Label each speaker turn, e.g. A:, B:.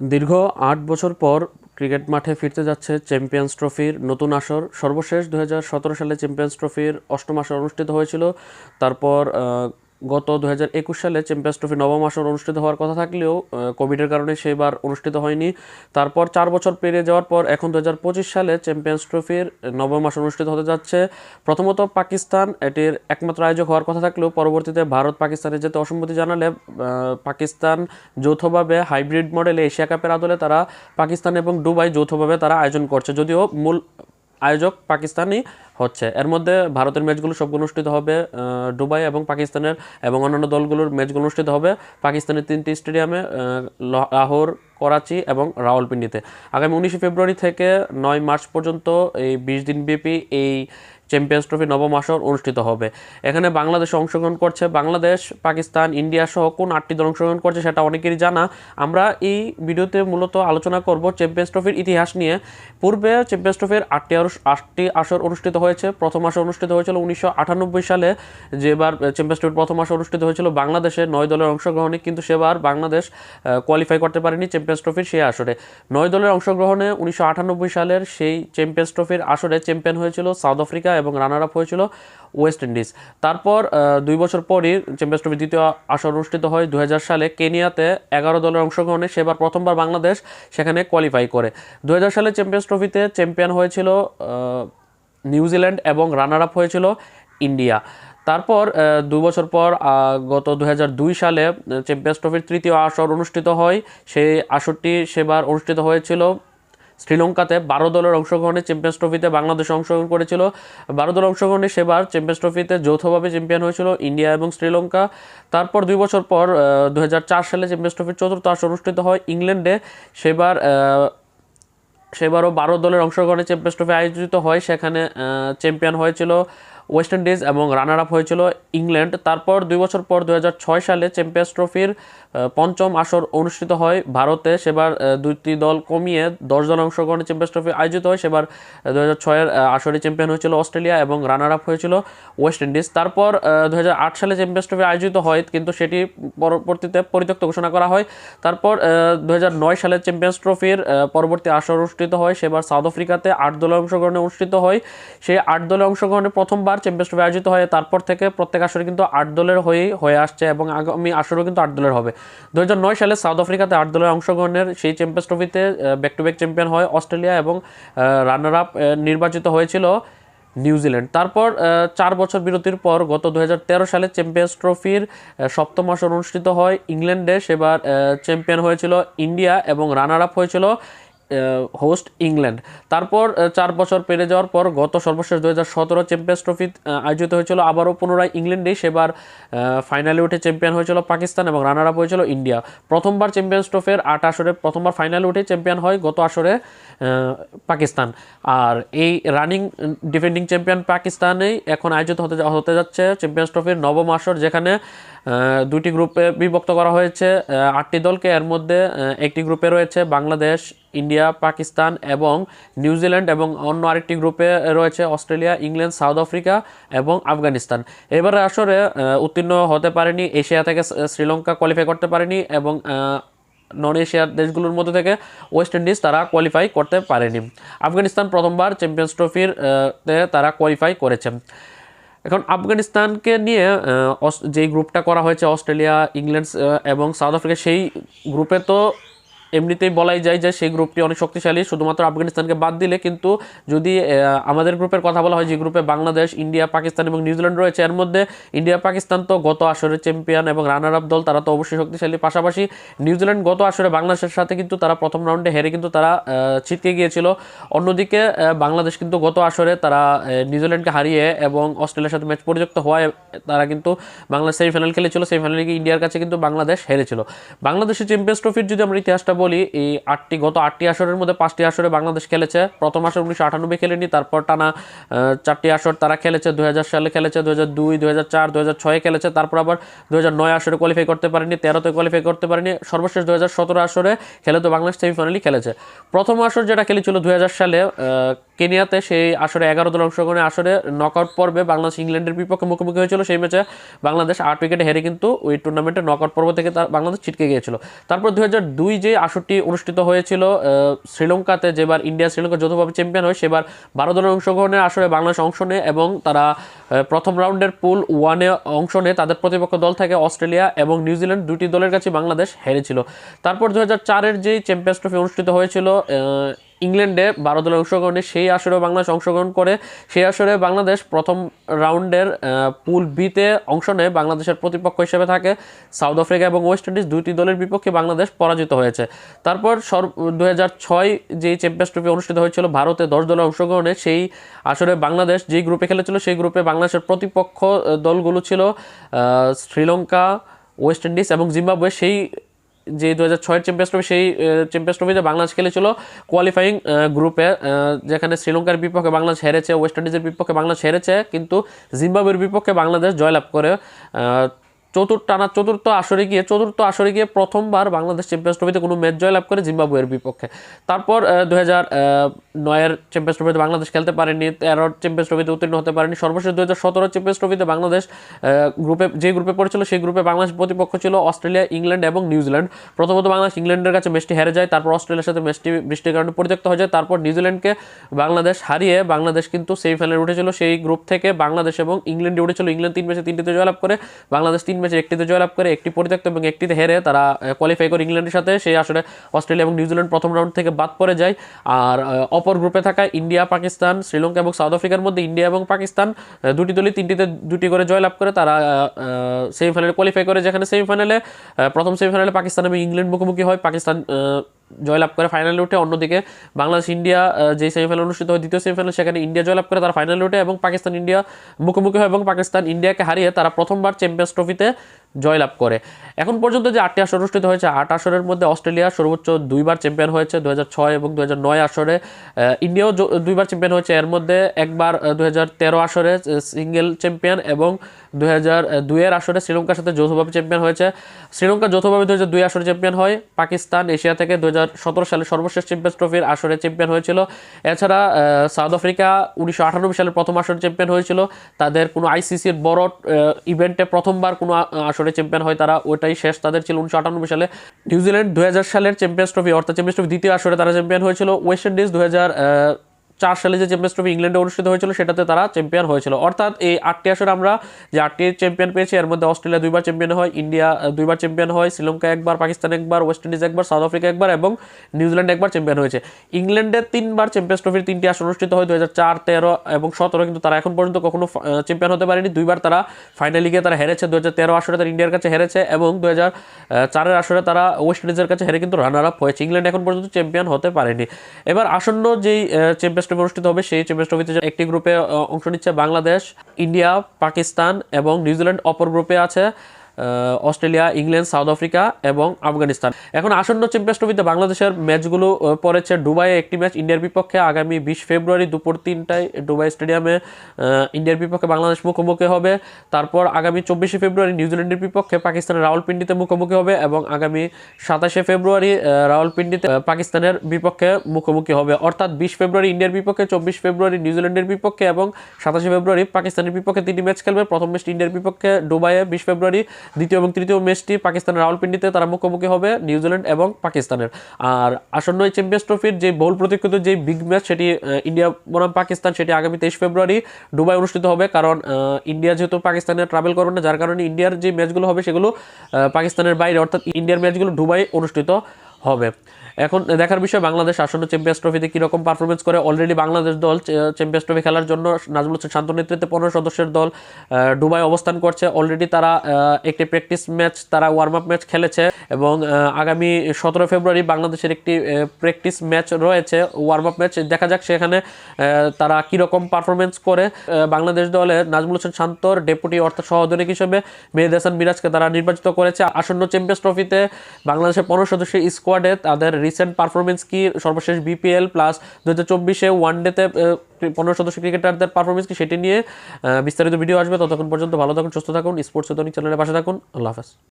A: দীর্ঘ আট বছর পর ক্রিকেট মাঠে ফিরতে যাচ্ছে চ্যাম্পিয়ন্স ট্রফির নতুন আসর। সর্বশেষ দু হাজার সতেরো সালে চ্যাম্পিয়ন্স ট্রফির অষ্টম আসর অনুষ্ঠিত হয়েছিল। তারপর গত দু একুশ সালে চ্যাম্পিয়ন্স ট্রফি নবম আসর অনুষ্ঠিত হওয়ার কথা থাকলেও কোভিডের কারণে সেবার অনুষ্ঠিত হয়নি। তারপর চার বছর পেরিয়ে যাওয়ার পর এখন দু হাজার পঁচিশ সালে চ্যাম্পিয়ন্স ট্রফির নবম আসর অনুষ্ঠিত হতে যাচ্ছে। প্রথমত পাকিস্তান, এটির একমাত্র আয়োজক হওয়ার কথা থাকলেও পরবর্তীতে ভারত পাকিস্তানে যেতে অসম্মতি জানালে পাকিস্তান যৌথভাবে হাইব্রিড মডেলে এশিয়া কাপের আদলে তারা পাকিস্তান এবং দুবাই যৌথভাবে তারা আয়োজন করছে। যদিও মূল আয়োজক পাকিস্তানই হচ্ছে। এর মধ্যে ভারতের ম্যাচগুলো সব অনুষ্ঠিত হবে দুবাই এবং পাকিস্তানের এবং অন্যান্য দলগুলোর ম্যাচগুলো অনুষ্ঠিত হবে পাকিস্তানের তিনটি স্টেডিয়ামে লাহোর, করাচি এবং রাওয়ালপিন্ডিতে। আগামী উনিশে ফেব্রুয়ারি থেকে নয় মার্চ পর্যন্ত এই বিশ দিনব্যাপী এই চ্যাম্পিয়ন্স ট্রফি নবম আসর অনুষ্ঠিত হবে। এখানে বাংলাদেশ অংশগ্রহণ করছে বাংলাদেশ, পাকিস্তান, ইন্ডিয়া সহ কোন আটটি দল অংশগ্রহণ করছে সেটা অনেকেরই জানা। আমরা এই ভিডিওতে মূলত আলোচনা করব চ্যাম্পিয়ন্স ট্রফির ইতিহাস নিয়ে। পূর্বে চ্যাম্পিয়ন্স ট্রফির আটটি আটটি আসর অনুষ্ঠিত হয়েছে। প্রথম আসর অনুষ্ঠিত হয়েছিল উনিশশো আটানব্বই সালে। যেবার চ্যাম্পিয়ন্স ট্রফির প্রথম আসর অনুষ্ঠিত হয়েছিল বাংলাদেশে। নয় দলের অংশগ্রহণে কিন্তু সেবার বাংলাদেশ কোয়ালিফাই করতে পারেনি চ্যাম্পিয়ন্স ট্রফির সেই আসরে। নয় দলের অংশগ্রহণে উনিশশো আটানব্বই সালের সেই চ্যাম্পিয়ন্স ট্রফির আসরে চ্যাম্পিয়ন হয়েছিল সাউথ আফ্রিকা এবং রানার আপ হয়েছিল ওয়েস্ট ইন্ডিজ। তারপর দুই বছর পরই চ্যাম্পিয়ন্স ট্রফি দ্বিতীয় আসর অনুষ্ঠিত হয় দু হাজার সালে। কেনিয়াতে এগারো দলের অংশগ্রহণে সেবার প্রথমবার বাংলাদেশ সেখানে কোয়ালিফাই করে। দু হাজার সালে চ্যাম্পিয়ন্স ট্রফিতে চ্যাম্পিয়ন হয়েছিল নিউজিল্যান্ড এবং রানার আপ হয়েছিল ইন্ডিয়া। তারপর দু বছর পর গত দু হাজার দুই সালে চ্যাম্পিয়ন্স ট্রফির তৃতীয় আসর অনুষ্ঠিত হয়। সেই আসরটি সেবার অনুষ্ঠিত হয়েছিল শ্রীলঙ্কাতে বারো দলের অংশগ্রহণে চ্যাম্পিয়ন্স ট্রফিতে বাংলাদেশ অংশগ্রহণ করেছিল। বারো দল অংশগ্রহণে সেবার চ্যাম্পিয়ন্স ট্রফিতে যৌথভাবে চ্যাম্পিয়ন হয়েছিল ইন্ডিয়া এবং শ্রীলঙ্কা। তারপর দুই বছর পর দু হাজার চার সালে চ্যাম্পিয়ন্স ট্রফির চতুর্থ আসর অনুষ্ঠিত হয় ইংল্যান্ডে। সেবার সেবারও বারো দলের অংশগ্রহণে চ্যাম্পিয়ন্স ট্রফি আয়োজিত হয়। সেখানে চ্যাম্পিয়ন হয়েছিল ওয়েস্ট ইন্ডিজ এবং রানার আপ হয়েছিল ইংল্যান্ড। তারপর দুই বছর পর দু হাজার ছয় সালে চ্যাম্পিয়ন্স ট্রফির পঞ্চম আসর অনুষ্ঠিত হয় ভারতে। সেবার দুইটি দল কমিয়ে দশ দল অংশগ্রহণে চ্যাম্পিয়ন্স ট্রফি আয়োজিত হয়। সেবার দু হাজার ছয়ের আসরে চ্যাম্পিয়ন হয়েছিল অস্ট্রেলিয়া এবং রানার আপ হয়েছিল ওয়েস্ট ইন্ডিজ। তারপর দু হাজার আট সালে চ্যাম্পিয়ন্স ট্রফি আয়োজিত হয়, কিন্তু সেটি পরবর্তীতে পরিত্যক্ত ঘোষণা করা হয়। তারপর দু হাজার নয় সালে চ্যাম্পিয়ন্স ট্রফির পরবর্তী আসর অনুষ্ঠিত হয়। সেবার সাউথ আফ্রিকাতে আট দলের অংশগ্রহণে অনুষ্ঠিত হয়। সেই আট দলের অংশগ্রহণে প্রথমবার চ্যাম্পিয়ন্স ট্রফি আয়োজিত হয় তারপর থেকে প্রত্যেক আসরে কিন্তু আট দলের হয়েই হয়ে আসছে এবং আগামী আসরেও কিন্তু আট দলের হবে। দুহাজার নয় সালে সাউথ আফ্রিকাতে আট দলের অংশগ্রহণের সেই চ্যাম্পিয়ন্স ট্রফিতে ব্যাক টু ব্যাক চ্যাম্পিয়ন হয় অস্ট্রেলিয়া এবং রানার আপ নির্বাচিত হয়েছিল নিউজিল্যান্ড তারপর চার বছর বিরতির পর গত দু হাজার তেরো সালে চ্যাম্পিয়ন্স ট্রফির সপ্তম আসর অনুষ্ঠিত হয় ইংল্যান্ডে। সেবার চ্যাম্পিয়ন হয়েছিল ইন্ডিয়া এবং রানার আপ হয়েছিল হোস্ট ইংল্যান্ড তারপর চার বছর পেরে যাওয়ার পর গত সর্বশেষ দু হাজার সতেরো চ্যাম্পিয়ন্স ট্রফি আয়োজিত হয়েছিল। আবারও পুনরায় ইংল্যান্ডেই সেবার ফাইনালে উঠে চ্যাম্পিয়ন হয়েছিল পাকিস্তান এবং রানার আপ হয়েছিল ইন্ডিয়া। প্রথমবার চ্যাম্পিয়ন্স ট্রফির আট আসরে প্রথমবার ফাইনালে উঠে চ্যাম্পিয়ন হয় গত আসরে পাকিস্তান। আর এই রানিং ডিফেন্ডিং চ্যাম্পিয়ন পাকিস্তানেই এখন আয়োজিত হতে হতে যাচ্ছে চ্যাম্পিয়ন্স ট্রফির নবম আসর, যেখানে দুটি গ্রুপে বিভক্ত করা হয়েছে। আটটি দলকে এর মধ্যে একটি গ্রুপে রয়েছে বাংলাদেশ, ইন্ডিয়া, পাকিস্তান এবং নিউজিল্যান্ড এবং অন্য আরেকটি গ্রুপে রয়েছে অস্ট্রেলিয়া, ইংল্যান্ড, সাউথ আফ্রিকা এবং আফগানিস্তান। এবারে আসরে উত্তীর্ণ হতে পারেনি এশিয়া থেকে শ্রীলঙ্কা কোয়ালিফাই করতে পারেনি এবং নন এশিয়ার দেশগুলোর মধ্যে থেকে ওয়েস্ট ইন্ডিজ তারা কোয়ালিফাই করতে পারেনি। আফগানিস্তান প্রথমবার চ্যাম্পিয়ন্স ট্রফির তারা কোয়ালিফাই করেছে। এখন আফগানিস্তানকে নিয়ে যেই গ্রুপটা করা হয়েছে, অস্ট্রেলিয়া, ইংল্যান্ড এবং সাউথ আফ্রিকা, সেই গ্রুপে তো এমনিতেই বলাই যায় যে সেই গ্রুপটি অনেক শক্তিশালী, শুধুমাত্র আফগানিস্তানকে বাদ দিলে কিন্তু যদি আমাদের গ্রুপের কথা বলা হয় যে গ্রুপে বাংলাদেশ, ইন্ডিয়া, পাকিস্তান এবং নিউজিল্যান্ড রয়েছে, এর মধ্যে ইন্ডিয়া, পাকিস্তান তো গত আসরে চ্যাম্পিয়ন এবং রানার আপ দল, তারা তো অবশ্যই শক্তিশালী। পাশাপাশি নিউজিল্যান্ড গত আসরে বাংলাদেশের সাথে কিন্তু তারা প্রথম রাউন্ডে হেরে কিন্তু তারা ছিটকে গিয়েছিল। অন্যদিকে বাংলাদেশ কিন্তু গত আসরে তারা নিউজিল্যান্ডকে হারিয়ে এবং অস্ট্রেলিয়ার সাথে ম্যাচ পরিযুক্ত হওয়ায় তারা কিন্তু বাংলাদেশ সেমিফাইনাল খেলেছিল। সেমিফাইনালে ইন্ডিয়ার কাছে কিন্তু বাংলাদেশ হেরেছিল। বাংলাদেশের চ্যাম্পিয়ন্স ট্রফির যদি আমরা ইতিহাসটা এই আটটি, গত আটটি আসরের মধ্যে পাঁচটি আসরে বাংলাদেশ খেলেছে। প্রথম আসর উনিশশো আটানব্বই খেলেনি, তারপর টানা চারটি আসর তারা খেলেছে। দু হাজার সালে খেলেছে দু হাজার দুই দু হাজার চার দু হাজার ছয়ে খেলেছে, তারপর আবার দু হাজার নয় আসরে কোয়ালিফাই করতে পারেনি, তেরোতে কোয়ালিফাই করতে পারেনি। সর্বশেষ দু হাজার সতেরো আসরে খেলে তো বাংলাদেশ সেমিফাইনালি খেলেছে। প্রথম আসর যেটা খেলেছিল দু হাজার সালে কেনিয়াতে সেই আসরে এগারো দল অংশগ্রহণে আসরে নকআউট পর্বে বাংলাদেশ ইংল্যান্ডের বিপক্ষে মুখোমুখি হয়েছিল। সেই ম্যাচে বাংলাদেশ আট উইকেটে হেরে কিন্তু ওই টুর্নামেন্টে নকআউট পর্ব থেকে তার বাংলাদেশ ছিটকে গিয়েছিল। তারপর দুই যে আসরটি অনুষ্ঠিত হয়েছিল শ্রীলঙ্কাতে যেবার ইন্ডিয়া শ্রীলঙ্কা যৌথভাবে চ্যাম্পিয়ন হয়, সেবার বারো দলের অংশগ্রহণের আসরে বাংলাদেশ অংশ নেয় এবং তারা প্রথম রাউন্ডের পুল ওয়ানে অংশ নেয়। তাদের প্রতিপক্ষ দল থাকে অস্ট্রেলিয়া এবং নিউজিল্যান্ড দুটি দলের কাছে বাংলাদেশ হেরেছিল। তারপর দু হাজার চারের যেই চ্যাম্পিয়ন্স ট্রফি অনুষ্ঠিত হয়েছিল ইংল্যান্ডে বারো দলের অংশগ্রহণে সেই আসরেও বাংলাদেশ অংশগ্রহণ করে, সেই আসরে বাংলাদেশ প্রথম রাউন্ডের পুল বিতে অংশ নেয়। বাংলাদেশের প্রতিপক্ষ হিসেবে থাকে সাউথ আফ্রিকা এবং ওয়েস্ট ইন্ডিজ। দুইটি দলের বিপক্ষে বাংলাদেশ পরাজিত হয়েছে। তারপর সর দু হাজার ছয় যে চ্যাম্পিয়ন্স ট্রফি অনুষ্ঠিত হয়েছিল, ভারতে দশ দলের অংশগ্রহণে সেই আসরে বাংলাদেশ যেই গ্রুপে খেলেছিল, সেই গ্রুপে বাংলাদেশের প্রতিপক্ষ দলগুলো ছিল শ্রীলঙ্কা, ওয়েস্ট ইন্ডিজ এবং জিম্বাবুয়ে। সেই যে দু হাজার ছয়ের চ্যাম্পিয়ন্স ট্রফি সেই চ্যাম্পিয়ন্স ট্রফিতে বাংলাদেশ খেলেছিল কোয়ালিফাইং গ্রুপে যেখানে শ্রীলঙ্কার বিপক্ষে বাংলাদেশ হেরেছে ওয়েস্ট ইন্ডিজের বিপক্ষে বাংলাদেশ হেরেছে, কিন্তু জিম্বাবুয়ের বিপক্ষে বাংলাদেশ জয়লাভ করে চতুর্থ টানা চতুর্থ আসরে গিয়ে, চতুর্থ আসরে গিয়ে প্রথমবার বাংলাদেশ চ্যাম্পিয়ন্স ট্রফিতে কোনো ম্যাচ জয়লাভ করে জিম্বাবুয়ের বিপক্ষে। তারপর দু হাজার নয়ের চ্যাম্পিয়ন্স ট্রফিতে বাংলাদেশ খেলতে পারেনি, তেরোর চ্যাম্পিয়ন্স ট্রফিতে উত্তীর্ণ হতে পারেনি, সর্বশেষ দু হাজার সতেরো চ্যাম্পিয়ন্স ট্রফিতে বাংলাদেশ গ্রুপে যে গ্রুপে পড়েছিল সেই গ্রুপে বাংলাদেশ প্রতিপক্ষ ছিল অস্ট্রেলিয়া, ইংল্যান্ড এবং নিউজিল্যান্ড প্রথমত বাংলাদেশ ইংল্যান্ডের কাছে ম্যাচটি হেরে যায়, তারপর অস্ট্রেলিয়ার সাথে ম্যাচটি বৃষ্টির কারণে পরিত্যক্ত হয়ে যায়, তারপর নিউজিল্যান্ডকে বাংলাদেশ হারিয়ে বাংলাদেশ কিন্তু সেমিফাইনালে উঠেছিল। সেই গ্রুপ থেকে বাংলাদেশ এবং ইংল্যান্ডে উঠেছিল, ইংল্যান্ড তিন ম্যাচে তিনটিতে জয়লাভ করে, বাংলাদেশ তিন ম্যাচে একটিতে জয়লাভ করে একটি পরিত্যক্ত এবং একটিতে হেরে তারা কোয়ালিফাই করে ইংল্যান্ডের সাথে। সে আসলে অস্ট্রেলিয়া এবং নিউজিল্যান্ড প্রথম রাউন্ড থেকে বাদ পড়ে যায়। আর অপর গ্রুপে থাকা ইন্ডিয়া, পাকিস্তান, শ্রীলঙ্কা এবং সাউথ আফ্রিকার মধ্যে ইন্ডিয়া এবং পাকিস্তান দুটি দলই তিনটিতে দুটি করে জয়লাভ করে। তারা সেমিফাইনালে কোয়ালিফাই করে, যেখানে সেমিফাইনালে প্রথম সেমিফাইনালে পাকিস্তান এবং ইংল্যান্ড মুখোমুখি হয়। পাকিস্তান জয়লাভ করে ফাইনাল উঠে অন্যদিকে বাংলাদেশ, ইন্ডিয়া যে সেমিফাইনাল অনুষ্ঠিত হয়, দ্বিতীয় সেমিফাইনাল সেখানে ইন্ডিয়া জয়লাভ করে তারা ফাইনাল উঠে এবং পাকিস্তান, ইন্ডিয়া মুখোমুখি হয় এবং পাকিস্তান, ইন্ডিয়াকে হারিয়ে তারা প্রথমবার চ্যাম্পিয়ন্স ট্রফিতে জয়লাভ করে। এখন পর্যন্ত যে আটটি আসর অনুষ্ঠিত হয়েছে, আট আসরের মধ্যে অস্ট্রেলিয়া সর্বোচ্চ দুইবার চ্যাম্পিয়ন হয়েছে দু এবং দু আসরে ইন্ডিয়াও দুইবার চ্যাম্পিয়ন হয়েছে। এর মধ্যে একবার দু আসরে সিঙ্গেল চ্যাম্পিয়ন এবং দু হাজার আসরে শ্রীলঙ্কার সাথে যৌথভাবে চ্যাম্পিয়ন হয়েছে। শ্রীলঙ্কা যৌথভাবে দু দুই আসরে চ্যাম্পিয়ন হয়। পাকিস্তান, এশিয়া থেকে দু সালে সর্বশেষ চ্যাম্পিয়ন্স ট্রফির আসরে চ্যাম্পিয়ন হয়েছিল। এছাড়া সাউথ আফ্রিকা উনিশশো সালের প্রথম আসরে চ্যাম্পিয়ন হয়েছিল। তাদের কোনো আইসিসির বড় ইভেন্টে প্রথমবার কোনো আ- আসরে চ্যাম্পিয়ন হয়, তারা ওটাই শেষ। তাদের ছিল উনিশশো আটানব্বই সালে নিউজিল্যান্ড দু হাজার সালের চ্যাম্পিয়ন্স ট্রফি অর্থাৎ চ্যাম্পিয়ন্স ট্রফি দ্বিতীয় আসরে তারা চ্যাম্পিয়ন হয়েছিল। ওয়েস্ট ইন্ডিজ দু হাজার চার সালে যে চ্যাম্পিয়ন্স ট্রফি ইংল্যান্ডে অনুষ্ঠিত হয়েছিল, সেটাতে তারা চ্যাম্পিয়ন হয়েছিল। অর্থাৎ এই আটটি আসরে আমরা যে আটটি চ্যাম্পিয়ন পেয়েছি, এর মধ্যে অস্ট্রেলিয়া দুইবার চ্যাম্পিয়ন হয়, ইন্ডিয়া দুইবার চ্যাম্পিয়ন হয়, শ্রীলঙ্কা একবার, পাকিস্তান একবার ওয়েস্ট ইন্ডিজ একবার সাউথ আফ্রিকা একবার এবং নিউজিল্যান্ড একবার চ্যাম্পিয়ন হয়েছে। ইংল্যান্ডের তিনবার চ্যাম্পিয়ন্স ট্রফির তিনটি আসর অনুষ্ঠিত হয় দু হাজার এবং সতেরো, কিন্তু তারা এখন পর্যন্ত কখনো চ্যাম্পিয়ন হতে পারেনি। দুইবার তারা ফাইনালি গিয়ে তারা হেরেছে দু হাজার তেরো আসরে তারা ইন্ডিয়ার কাছে হেরেছে এবং দু হাজার চারের আসরে তারা ওয়েস্ট ইন্ডিজের কাছে হেরে কিন্তু রানার আপ হয়েছে। ইংল্যান্ড এখন পর্যন্ত চ্যাম্পিয়ন হতে পারেনি। এবার আসন্ন যেই চ্যাম্পিয়ন্স ট্রফি অনুষ্ঠিত হবে, সেই চ্যাম্পিয়ন্স একটি গ্রুপে অংশ নিচ্ছে বাংলাদেশ, ইন্ডিয়া, পাকিস্তান এবং নিউজিল্যান্ড অপর গ্রুপে আছে। অস্ট্রেলিয়া, ইংল্যান্ড, সাউথ আফ্রিকা এবং আফগানিস্তান। এখন আসন্ন চ্যাম্পিয়ন্স ট্রফিতে বাংলাদেশের ম্যাচগুলো পড়েছে দুবাইয়ে। একটি ম্যাচ ইন্ডিয়ার বিপক্ষে আগামী বিশ ফেব্রুয়ারি দুপুর তিনটায় দুবাই স্টেডিয়ামে ইন্ডিয়ার বিপক্ষে বাংলাদেশ মুখোমুখি হবে। তারপর আগামী চব্বিশে ফেব্রুয়ারি নিউজিল্যান্ডের বিপক্ষে পাকিস্তানের রাওয়ালপিন্ডিতে মুখোমুখি হবে এবং আগামী সাতাশে ফেব্রুয়ারি রাওয়ালপিন্ডিতে পাকিস্তানের বিপক্ষে মুখোমুখি হবে। অর্থাৎ বিশ ফেব্রুয়ারি ইন্ডিয়ার বিপক্ষে, চব্বিশ ফেব্রুয়ারি নিউজিল্যান্ডের বিপক্ষে এবং সাতাশে ফেব্রুয়ারি পাকিস্তানের বিপক্ষে তিনটি ম্যাচ খেলবে। প্রথম ম্যাচটি ইন্ডিয়ার বিপক্ষে দুবাইয়ে, বিশ ফেব্রুয়ারি দ্বিতীয় এবং তৃতীয় ম্যাচটি পাকিস্তানের রাওয়ালপিন্ডিতে তারা মুখোমুখি হবে নিউজিল্যান্ড এবং পাকিস্তানের। আর আসন্ন এই চ্যাম্পিয়ন্স ট্রফির যে বহুল প্রতীক্ষিত যে বিগ ম্যাচ সেটি ইন্ডিয়া বনাম পাকিস্তান, সেটি আগামী তেইশ ফেব্রুয়ারি দুবাই অনুষ্ঠিত হবে। কারণ ইন্ডিয়া যেহেতু পাকিস্তানে ট্রাভেল করবে না, যার কারণে ইন্ডিয়ার যে ম্যাচগুলো হবে সেগুলো পাকিস্তানের বাইরে, অর্থাৎ ইন্ডিয়ার ম্যাচগুলো দুবাই অনুষ্ঠিত। হবে। এখন দেখার বিষয়, বাংলাদেশ আসন্ন চ্যাম্পিয়ন্স ট্রফিতে কীরকম পারফরমেন্স করে? অলরেডি বাংলাদেশ দল চ্যাম্পিয়ন্স ট্রফি খেলার জন্য নাজমুল হোসেন শান্ত নেতৃত্বে পনেরো সদস্যের দল দুবাই অবস্থান করছে। অলরেডি তারা একটি প্র্যাকটিস ম্যাচ তারা ওয়ার্ম আপ ম্যাচ খেলেছে এবং আগামী সতেরো ফেব্রুয়ারি বাংলাদেশের একটি প্র্যাকটিস ম্যাচ রয়েছে ওয়ার্ম আপ ম্যাচ দেখা যাক সেখানে তারা কীরকম পারফরমেন্স করে। বাংলাদেশ দলে নাজমুল হোসেন শান্তর ডেপুটি অর্থাৎ সহোদরিক হিসেবে মেহেদ হাসান মিরাজকে তারা নির্বাচিত করেছে। আসন্ন চ্যাম্পিয়ন্স ট্রফিতে বাংলাদেশের পনেরো সদস্যের স্কোয়াডে তাদের রিসেন্ট পারফরমেন্স কি? সর্বশেষ বিপিএল প্লাস দু হাজার চব্বিশে ওয়ান ডেতে পনেরো সদস্য ক্রিকেটারদের পারফরমেন্স কি সেটি নিয়ে বিস্তারিত ভিডিও আসবে। ততক্ষণ পর্যন্ত ভালো থাকুন, সুস্থ থাকুন স্পোর্টস চ্যানেলের পাশে থাকুন। আল্লাহ হাফেজ।